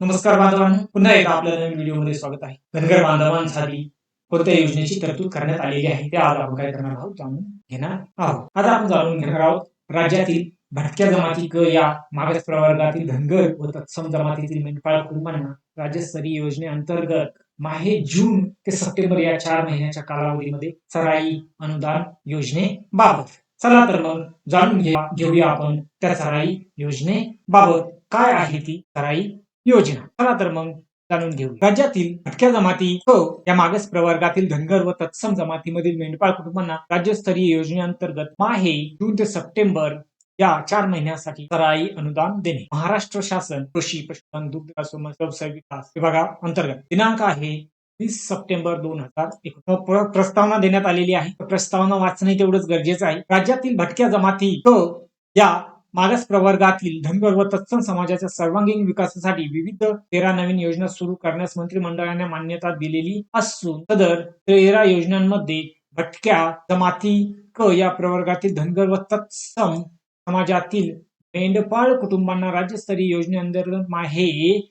नमस्कार बांधवांनो पुन्हा एकदा आपल्या नवीन व्हिडिओमध्ये स्वागत आहे. धनगर बांधवांसाठी कोणत्या योजनेची तरतूद करण्यात आलेली आहे ते आज आपण काय करणार आहोत जाणून घेणार आहोत. आज आपण जाणून घेणार आहोत राज्यातील भटक्या जमाती क या मागास प्रवर्गातील धनगर व तत्सम जमातीतील मेंढपाळ कुटुंबांना राज्यस्तरीय योजनेअंतर्गत माहे जून ते सप्टेंबर या चार महिन्याच्या कालावधीमध्ये सराई अनुदान योजनेबाबत चला तर मग जाणून घेऊया आपण त्या सराई योजनेबाबत काय आहे ती सराई योजना. चला तर मग जाणून घेऊ. राज्यातील भटक्या जमाती व या मागास प्रवर्गातील धनगर व तत्सम जमातीमधील मेंढपाळ कुटुंबांना राज्यस्तरीय योजनेअंतर्गत माहे जून ते सप्टेंबर या चार महिन्यासाठी सराई अनुदान देणे. महाराष्ट्र शासन कृषी पशुधन दुग्ध विकास व व्यवसाय विकास दिनांक आहे वीस सप्टेंबर दोन हजार एकोणीस प्रस्तावना देण्यात आलेली आहे. प्रस्तावना वाचणे तेवढंच गरजेचं आहे. राज्यातील भटक्या जमाती व या मागास प्रवर्गातील धनगर व तत्सम समाजाच्या सर्वांगीण विकासासाठी विविध तेरा नवीन योजना सुरू करण्यास मंत्रिमंडळाने मान्यता दिलेली असून सदर तेरा योजनांमध्ये भटक्या जमाती क या प्रवर्गातील धनगर व तत्सम समाजातील मेंढपाळ कुटुंबांना राज्यस्तरीय योजनेअंतर्गत माहे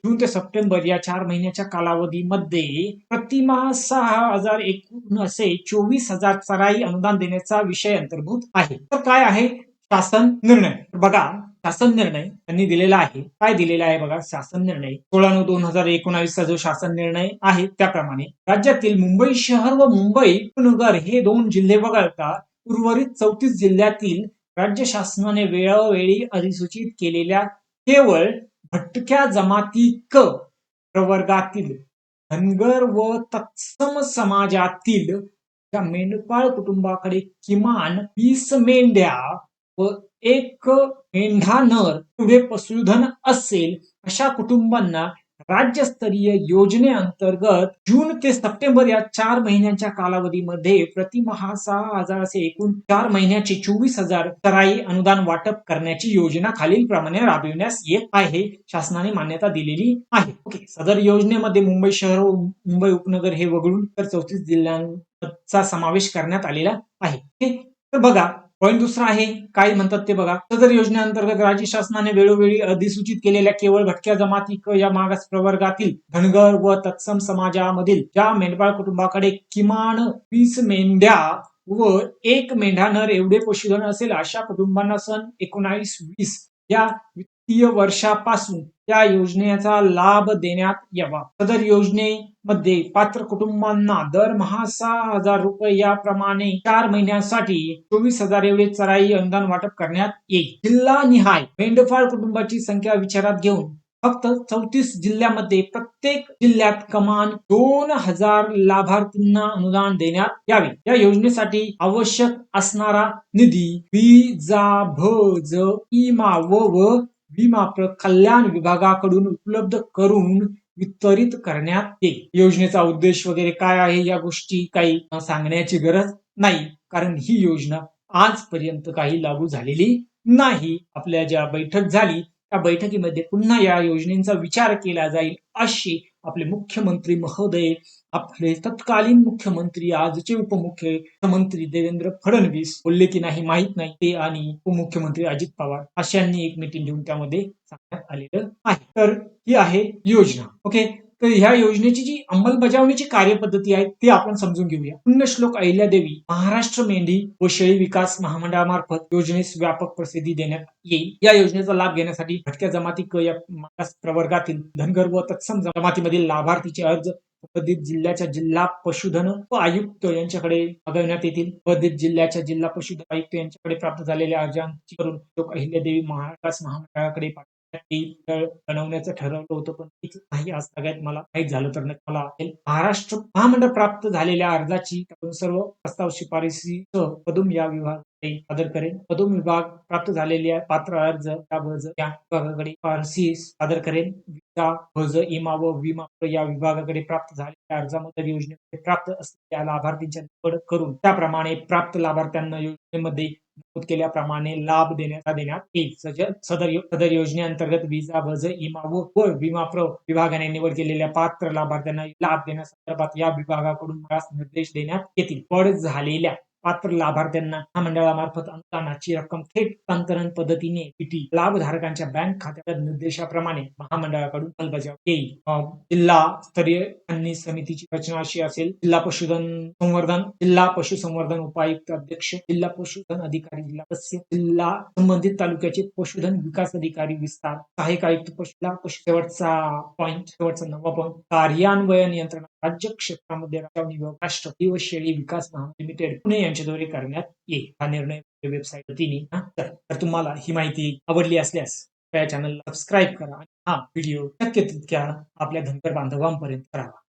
जून ते सप्टेंबर या चार महिन्याच्या कालावधीमध्ये प्रतिमा सहा हजार एकूण असे चोवीस हजार सराई अनुदान देण्याचा विषय अंतर्भूत आहे. तर काय आहे? शासन निर्णय. बघा शासन निर्णय त्यांनी दिलेला आहे. काय दिलेला आहे बघा शासन निर्णय. सोळा नऊ दोन हजार एकोणावीसचा जो शासन निर्णय आहे त्याप्रमाणे राज्यातील मुंबई शहर व मुंबई उपनगर हे दोन जिल्हे वगळता उर्वरित चौतीस जिल्ह्यातील राज्य शासनाने वेळोवेळी अधिसूचित केलेल्या केवळ भटक्या जमाती क प्रवर्गातील धनगर व तत्सम समाजातील या मेंढपाळ कुटुंबाकडे किमान वीस मेंढ्या व एक मेंढा नर एवढे पशुधन असेल अशा कुटुंबांना राज्यस्तरीय योजनेअंतर्गत जून ते सप्टेंबर या चार महिन्यांच्या कालावधीमध्ये प्रतिमहा सहा हजार असे एकूण चार महिन्याचे चोवीस हजार तराई अनुदान वाटप करण्याची योजना खालील प्रमाणे राबविण्यास येत आहे शासनाने मान्यता दिलेली आहे. ओके सदर योजनेमध्ये मुंबई शहर व मुंबई उपनगर हे वगळून तर चौतीस जिल्ह्यांचा समावेश करण्यात आलेला आहे. तर बघा पॉईंट दुसरा आहे काय म्हणतात ते बघा. सदर योजनेअंतर्गत राज्य शासनाने वेळोवेळी अधिसूचित केलेल्या केवळ भटक्या जमाती या मागास प्रवर्गातील धनगर व तत्सम समाजामधील ज्या मेंढपाळ कुटुंबाकडे किमान वीस मेंढ्या व एक मेंढा नर एवढे पशुधन असेल अशा कुटुंबांना सन एकोणावीस वीस या वित्तीय वर्षापासून या योजनेचा लाभ देण्यात यावा. सदर योजनेमध्ये पात्र कुटुंबांना दरमहा सहा हजार रुपये याप्रमाणे चार महिन्यासाठी चोवीस हजार एवढे चराई अनुदान वाटप करण्यात येईल. जिल्हा निहाय मेंढपाळ कुटुंबाची संख्या विचारात घेऊन फक्त चौतीस जिल्ह्यामध्ये प्रत्येक जिल्ह्यात कमान दोन हजार लाभार्थींना अनुदान देण्यात यावे. या योजनेसाठी आवश्यक असणारा निधी विजा भज इमा व विमा प्र- कल्याण विभागाकडून उपलब्ध करून वितरित करण्यात येईल. योजनेचा उद्देश वगैरे काय आहे या गोष्टी काही सांगण्याची गरज नाही. कारण ही योजना आजपर्यंत काही लागू झालेली नाही. आपल्या ज्या बैठक झाली त्या बैठकीमध्ये पुन्हा या योजनेचा विचार केला जाईल अशी आपले मुख्यमंत्री महोदय आपले तत्कालीन मुख्यमंत्री आजचे उपमुख्यमंत्री देवेंद्र फडणवीस बोलले की नाही माहीत नाही. ते आणि उपमुख्यमंत्री अजित पवार अशांनी एक मिटिंग घेऊन त्यामध्ये सांगण्यात आलेलं आहे. तर ही आहे योजना. ओके तर ह्या योजनेची जी अंमलबजावणीची कार्यपद्धती आहे ती आपण समजून घेऊया. पुण्यश्लोक अहिल्यादेवी महाराष्ट्र मेंढी व शेळी विकास महामंडळामार्फत योजनेस व्यापक प्रसिद्धी देण्यात येईल. या योजनेचा लाभ घेण्यासाठी भटक्या जमाती क या मागास प्रवर्गातील धनगर व तत्सम जमातीमधील लाभार्थीचे अर्ज संबंधित जिल्ह्याच्या जिल्हा पशुधन व आयुक्त यांच्याकडे मागवण्यात येतील. संबंधित जिल्ह्याच्या जिल्हा पशुधन आयुक्त यांच्याकडे प्राप्त झालेल्या अर्जांची करून लोक अहिल्यादेवी महाराष्ट्र महामंडळाकडे बनवण्याचं ठरवलं होतं पण तीच नाही. आज सगळ्यात मला काही झालं तर नक्की मला महाराष्ट्र महामंडळ प्राप्त झालेल्या अर्जाची सर्व प्रस्ताव शिफारसी पदुम या विभाग सादर करेन. पदुम विभाग प्राप्त झालेल्या पात्र अर्ज त्या या विभागाकडे फारसी सादर करेन. विजा भज इमा व विमा या विभागाकडे प्राप्त झालेल्या अर्जामध्ये योजनेमध्ये प्राप्त असलेल्या लाभार्थींच्या निवड करून त्याप्रमाणे प्राप्त लाभार्थ्यांना योजनेमध्ये नमूद केल्याप्रमाणे लाभ देण्याचा देण्यात येईल. सदर सदर योजनेअंतर्गत विजा वज इमा व विमा प्र विभागाने निवड केलेल्या पात्र लाभार्थ्यांना लाभ देण्यासंदर्भात या विभागाकडून मला निर्देश देण्यात येतील. पड झालेल्या पात्र लाभार्थ्यांना महामंडळामार्फत अनुदानाची रक्कम थेट हस्तांतरण पद्धतीने पीटी लाभधारकांच्या बँक खात्याच्या निर्देशाप्रमाणे महामंडळाकडून अंमलबजावणी येईल जिल्हा स्तरीय छाननी समितीची रचना अशी असेल जिल्हा पशुधन संवर्धन जिल्हा पशुसंवर्धन उपायुक्त अध्यक्ष जिल्हा पशुधन अधिकारी जिल्हा सदस्य जिल्हा संबंधित तालुक्याचे पशुधन विकास अधिकारी विस्तार सहाय्यक आयुक्त पशुला पशु शेवटचा पॉईंट शेवटचा नववा पॉईंट कार्यान्वयन यंत्रणा राज्य क्षेत्रामध्ये राष्ट्र विभाग व शेळी विकास महामंडळ लिमिटेड पुणे यांच्याद्वारे करण्यात येईल. हा निर्णय वेबसाईट वतीने तर तर तुम्हाला ही माहिती आवडली असल्यास या चॅनलला सबस्क्राईब करा आणि हा व्हिडिओ शक्य तितक्या आपल्या धनगर बांधवांपर्यंत करावा.